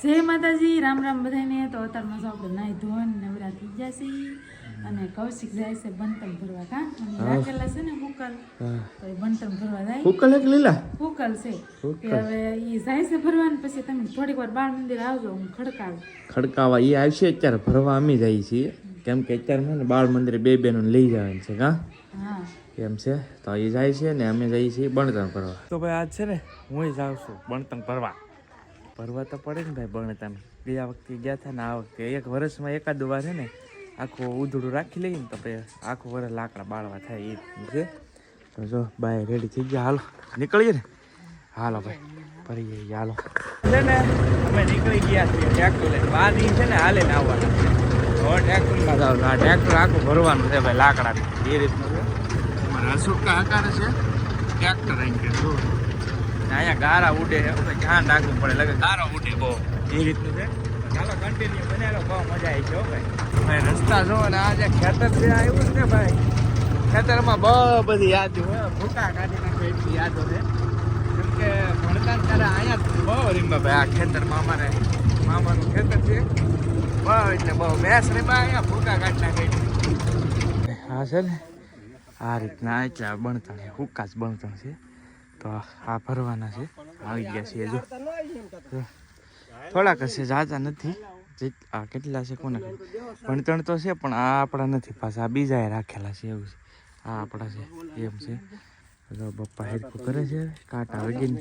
જય માતાજી રામ રામ બધાને તો અત્યારમાં જો આપણે નાઈ ધોઈને નવરા થઈ ગયા છે અને કૌશિક જાય છે બંતમ ભરવા કા? અને રાખેલા છે ને હુકલ તો એ બંતમ ભરવા જાય. ઉકલ એક લીલા? હુકલ છે. કે હવે એ જાય છે ભરવાનું પછી તમે થોડીક વાર બાળ મંદિર આવજો હું ખડકાવ. ખડકાવા એ આવશે અત્યારે ભરવા અમે જઈએ છીએ. કેમ કે અત્યારે ને બાળ મંદિરે બે બેનો લઈ જવાનું છે કા? હા. એમ છે? તો એ જાય છે ને અમે જઈએ છીએ બણતંગ ભરવા. તો ભાઈ આજ છે ને હું જાઉં છું બણતંગ ભરવા. ભરવા તો પડે ને ભાઈ બણતણ ગયા વખતે ગયા હતા ને આ વખતે. એક વર્ષમાં એકાદ વાર છે ને આખું ઉધડું રાખી લઈએ ને તો પછી આખું વર્ષ લાકડા બાળવા થાય એ રીતનું છે. તો જો બાય રેડી થઈ ગયા. હાલો નીકળીએ ને. હાલો ભાઈ ફરી જઈએ હાલો. છે ને અમે નીકળી ગયા છીએ ટ્રેક્ટર લઈને. બાર દી છે ને હાલે ને આવવાના હવે ટ્રેક્ટરમાં જાવ આ ટ્રેક્ટર આખું ભરવાનું છે ભાઈ લાકડાનું. એ રીતનું છે. અમારે અશોકા હકારે છે. ટ્રેક્ટર અહીં કે અહીંયા ગારા ઉડે છે. ધ્યાન રાખવું પડે. લગે ગારા ઉડે બહુ. એ રીતનું છે? ચાલો કન્ટિન્યુ બને બહુ મજા આવી છે ભાઈ. ભાઈ રસ્તા જો ને આ જે ખેતર છે આવ્યું ને ભાઈ. ખેતરમાં બહુ બધી યાદો હોય ભૂકા કાઢી નાખે એટલી યાદો છે? કેમ કે ભણતા ત્યારે અહીંયા જ બહુ રીંબા ભાઈ આ ખેતરમાં અમારે. મામાનું ખેતર છે. બહુ એટલે બહુ ભેંસ રીંબા અહીંયા ભૂકા કાઢી નાખે હા છે ને આ રીતના એટલે બણતણ છે હુક્કા જ બણતણ છે. તો આ ભરવાના છે. આવી ગયા છીએ જો. થોડાક હશે, જાજા નથી. આ કેટલા છે, કોને પણ ત્રણ તો છે, પણ આ આપણા નથી પાછા. આ બીજાએ રાખેલા છે, એવું છે. આ આપણા છે, એમ છે. તો પપ્પા હેરકું કરે છે, કાંટા વગીને.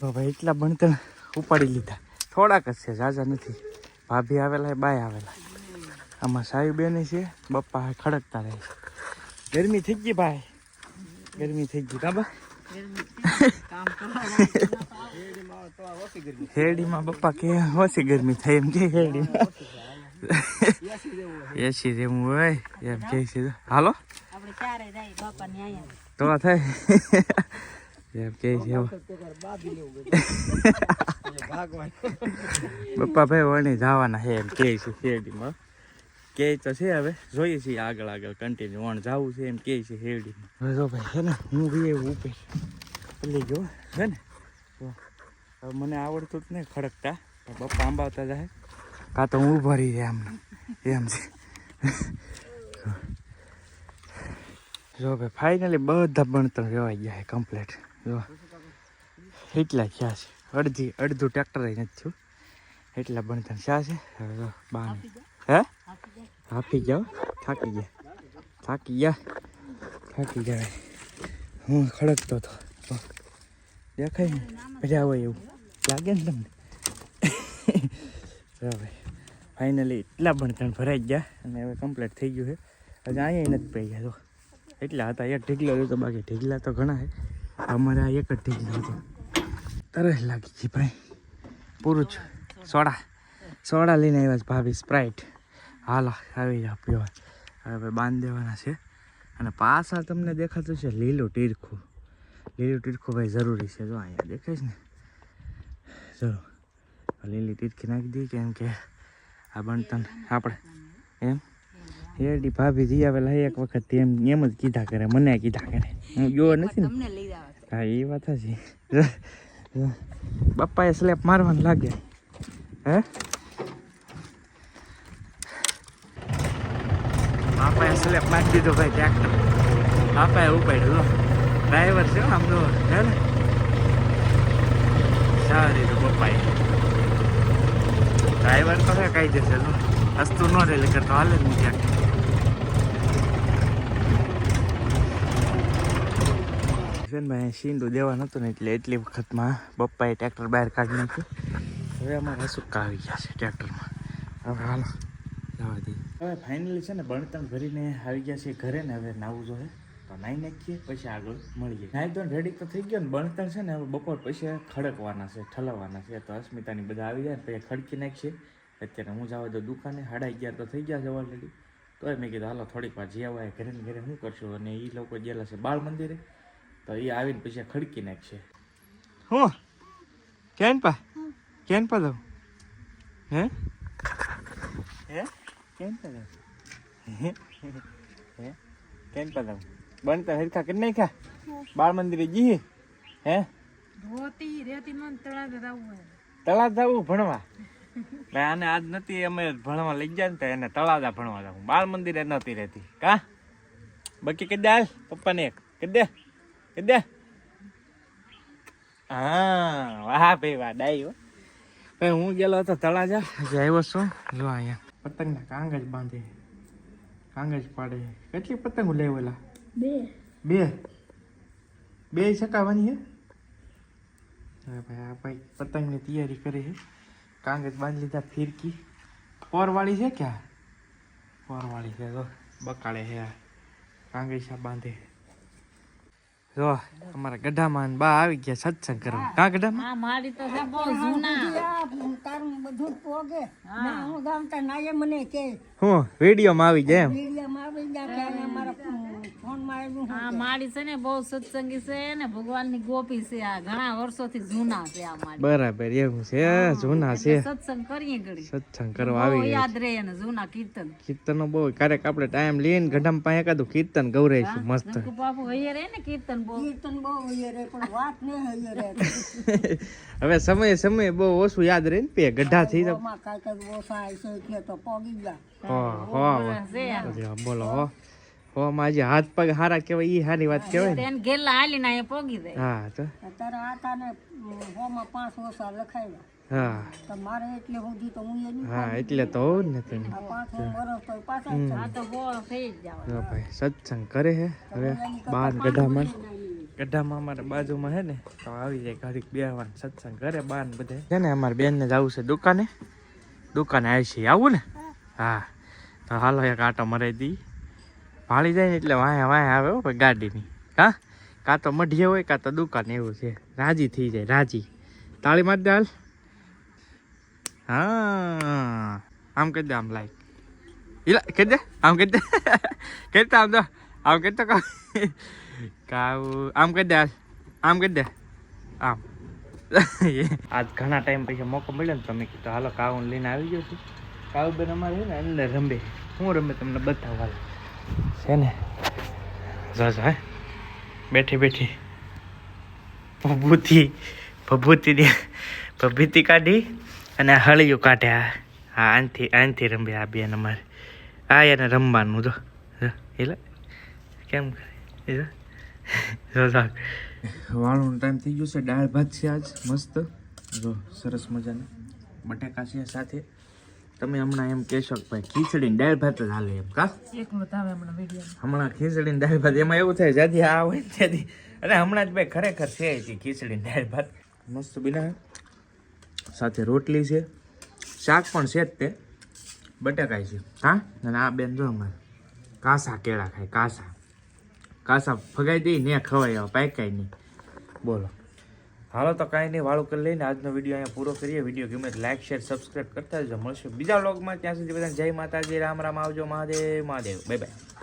તો ભાઈ એટલા ભણતર ઉપાડી લીધા. થોડાક જ છે ઝાઝા નથી. ભાભી આવેલા બાય આવેલા. આમાં સાહેબ બેન છે બપ્પા ખડકતા રહે છે. ગરમી થઈ ગઈ ભાઈ. ગરમી થઈ ગઈ કાબા? શેરડીમાં બપ્પા કે ઓછી ગરમી થાય. એમ કે શેરડીમાં એસી જેવું હોય એમ કે છે. હાલો? તો થાય. એમ કે છે. બપ્પા ભાઈ વણી જવાના છે એમ કે છે શેરડીમાં. કે તો છે હવે જોઈએ છીએ આગળ આગળ કન્ટિન્યુ વણ જવું છે એમ કે છે શેરડીમાં. જો ભાઈ છે ને હું બી એવું ઉપર. પલ્લી ગયો છે ને હવે મને આવડતું જ નહીં ખડકતા. પપ્પા બપ્પા આંબાવતા જાય. કાં તો હું ઊભા છે જાય એમ છે. જો ભાઈ ફાઇનલી બધા ભણતર રેવાઈ ગયા છે કમ્પ્લીટ જો એટલા થયા છે? અડધી અડધું ટ્રેક્ટર નથી થયું એટલા ભણતર શા છે. હવે બાને હે? હાફી જાઓ થાકી ગયા. થાકી ગયા. થાકી ગયા. હું ખડકતો હતો. તો દેખાય ને? મજા આવે એવું. લાગે ને તમને? ભાઈ. ફાઇનલી એટલા ભણતર ભરાઈ ગયા અને હવે કમ્પ્લીટ થઈ ગયું છે. હજી અહીંયા નથી પડી ગયા તો એટલા હતા. એક ઢીકલો તો બાકી ઢીકલા તો ઘણા છે. અમારે આ એક જ ઢીકલો હતો. તરસ લાગી ગઈ ભાઈ. પૂરું જ. સોડા. સોડા લઈને આવ્યા છે ભાભી સ્પ્રાઇટ હાલો આવી જાઓ પીવા. હવે બાંધ દેવાના છે. અને પાછા તમને દેખાતું છે લીલું ટીરખું. લીલું ટીરખું ભાઈ જરૂરી છે. જો અહીંયા દેખાય છે ને? જરૂર. લીલી ટીરખી નાખી દઈએ કેમ કે આ બનતન આપણે. એમ? હેડી ભાભી જી આવેલા એક વખત એમ એમ જ કીધા કરે મને કીધા કરે. હું ગયો નથી ને? લઈ હા એ વાત છે. બપ્પાએ સ્લેપ મારવાનું લાગે. હે? બાપાએ સ્લેપ મારી દીધો ભાઈ ટ્રેક્ટર બાપાએ ઉપાડ્યો ડ્રાઈવર છે આમ તો, હે ને? સારી તો પપ્પાએ. ડ્રાઈવર તો કઈ જશે હસતું ન રહે, એટલે તો હાલે નહીં ક્યાંક. છે ને ભાઈ શીંડું દેવા નહોતું ને એટલે એટલી વખતમાં પપ્પાએ ટ્રેક્ટર બહાર કાઢી નાખ્યું. હવે અમારે સુકા આવી ગયા છે ટ્રેક્ટરમાં. હવે હાલો, જવા દઈએ. હવે ફાઇનલી છે ને બણતણ ભરીને આવી ગયા છે ઘરે ને હવે નાવું જોઈએ. તો નાહી નાખીએ, પછી આગળ મળીએ. નાહી તો રેડી તો થઈ ગયો ને બણતણ છે ને હવે બપોર પછી ખડકવાના છે, ઠલવવાના છે. તો અસ્મિતાની બધા આવી જાય ને, પછી ખડકી નાખીએ. અત્યારે હું જવા દઉં દુકાને સાડા અગિયાર તો થઈ ગયા છે ઓલરેડી તો મેં કીધું, હાલો, થોડીક વાર જે આવે ઘરે ને ઘરે શું કરશું? અને એ લોકો ગયેલા છે બાળ મંદિરે તો એ આવીને પછી ખડકી નાખશે. હું કેન પા કેન પા દઉં? હે? હે? કેન પા દઉં? હે? કેમ પતંગ બનતા હરખા કરી નાખ્યા? બાળ મંદિરે જી? હે? ધોતી રેતી મન તળાવ જવું તળાવ જવું ભણવા? ભાઈ આને આજ નથી અમે ભણવા લઈ ગયા ને તો એને તળાજા ભણવા જવું બાળ મંદિરે નહોતી રહેતી કા? બાકી કઈ દે હાલ? પપ્પાને એક. કઈ દે કઈ દે હા વાહ ભાઈ વાહ ડાઈ હો ભાઈ હું ગયેલો હતો તળાજા હજી આવ્યો છું જો અહીંયા પતંગના કાંગજ બાંધે કાંગજ પાડે કેટલી પતંગો લેવેલા બે બે બે ચકાવવાની હે હવે ભાઈ આ ભાઈ પતંગની તૈયારી કરે છે કાંગજ બાંધી લીધા ફિરકી પોરવાળી છે ક્યાં પોરવાળી છે જો બકાળે છે આ કાંગેસા બાંધે જો અમારા ગઢામાં બા આવી ગયા સત્સંગ કરવા. કા ગઢામાં? આ મારી તો છે બહુ જૂના. તારું બધું પોગે ના હું ગામતા નાયે મને કે હું વિડીયોમાં આવી જાય એમ? મીડિયામાં આવી ગયા કે અમારા ફોનમાં આવ્યું છે ને બહુ સત્સંગી છે ને ભગવાનની ગોપી છે આ. ઘણા વર્ષોથી જૂના છે આ માડી બરાબર એવું છે જૂના છે. સત્સંગ કરીએ ઘડી. સત્સંગ કરવા આવી યાદ રહે ને જૂના કીર્તન. કીર્તનો બહુ ક્યારેક આપણે ટાઈમ લઈને ગઢામ પાસે એકાદું કીર્તન ગૌરાઈશું મસ્ત. બાપુ હૈયે રહે ને કીર્તન બહુ. કીર્તન બહુ હૈયે રહે પણ વાત ને હૈયે રહે હવે સમય સમય બહુ ઓછું યાદ રહે ને પે ગઢા થઈ તો. ઓમાં કાંઈ કાંઈ ઓછા એટલે તો પોગી ગયા. હો હો હો. બોલો હો. હો માં આજે હાથ પગ હારા કહેવાય ઈ હારી વાત કહેવાય ને? એને ગેલા હાલીને એ પોગી દે હા તો? અત્યારે આતાને હોમાં પાંચ ઓસા લખાવ્યા. હા. તો મારે એટલે સુધી તો હું એની હા એટલે તો હોવ જ નથી ને આ પાંચ વર્ષ તો પાછા આ તો બહુ થઈ જ જવા. ભાઈ સત્સંગ કરે હે. હવે બાર ગઢામાં. ગઢામાં અમારે બાજુમાં હે ને તો આવી જાય ઘડીક બેહવાનું સત્સંગ કરે બાર ને બધે. છે ને અમારે બેન ને જવું છે દુકાને. દુકાને આવી છે આવું ને? હા. તો હાલો એક આટો મરાઈ દી. ભાળી જાય ને એટલે વાંહે વાંહે આવે હો ગાડીની. હા? કાં તો મઢીએ હોય, કાં તો દુકાન એવું છે. રાજી થઈ જાય, રાજી. તાળી માર દે હાલ. હા. આમ કહી દે, આમ લાઈક ઇલા કહી દે, આમ કહી દે. કહી આમ તો આમ કહી તો કાવું આમ કહી દે આમ કહી દે. આમ. આજ ઘણા ટાઈમ પછી મોકો મળ્યો ને તમે કીધું, હાલો કાવું લઈને આવી ગયો છું. કાવું બેન અમારે ને અંદર રમે. હું રમે તમને બતાવવા છે ને? જો જો હે. બેઠી બેઠી. ભભૂતિ ભભૂતિ ભભૂતિ કાઢી અને હળિયું કાઢ્યા હા આનથી આનથી રમ્યા આ બેન અમારે. આ એને રમવાનું જો જો એટલે કેમ કરે? એ જો જો. જો વાળવાનો ટાઈમ થઈ ગયો છે દાળ ભાત છે આજ મસ્ત. જો સરસ મજાના. બટાકા છે સાથે. તમે હમણાં એમ કહેશો કે ભાઈ ખીચડી ને દાળ ભાત જ હાલે એમ કા? હમણાં ખીચડી ને દાળ ભાત એમાં એવું થાય જ્યાંથી આ હોય ત્યાંથી. અને હમણાં જ ભાઈ ખરેખર છે ખીચડી ને દાળ ભાત. મસ્ત બિના. સાથે રોટલી છે શાક પણ છે જ તે બટાકા છે. હા? અને આ બેન જો અમારે કાસા કેળા ખાય કાસા. કાસા ફગાઈ દઈ ને ખવાય પાકાય નહીં. બોલો. હાલો તો કાંઈ નહીં, વાળું કરી લઈને આજનો વીડિયો અહીંયા પૂરો કરીએ. વીડિયો ગમે લાઈક શેર સબસ્ક્રાઈબ કરતા જજો મળશે બીજા વ્લોગમાં ત્યાં સુધી બધાને જય માતાજી, રામ રામ, આવજો મહાદેવ મહાદેવ. Bye bye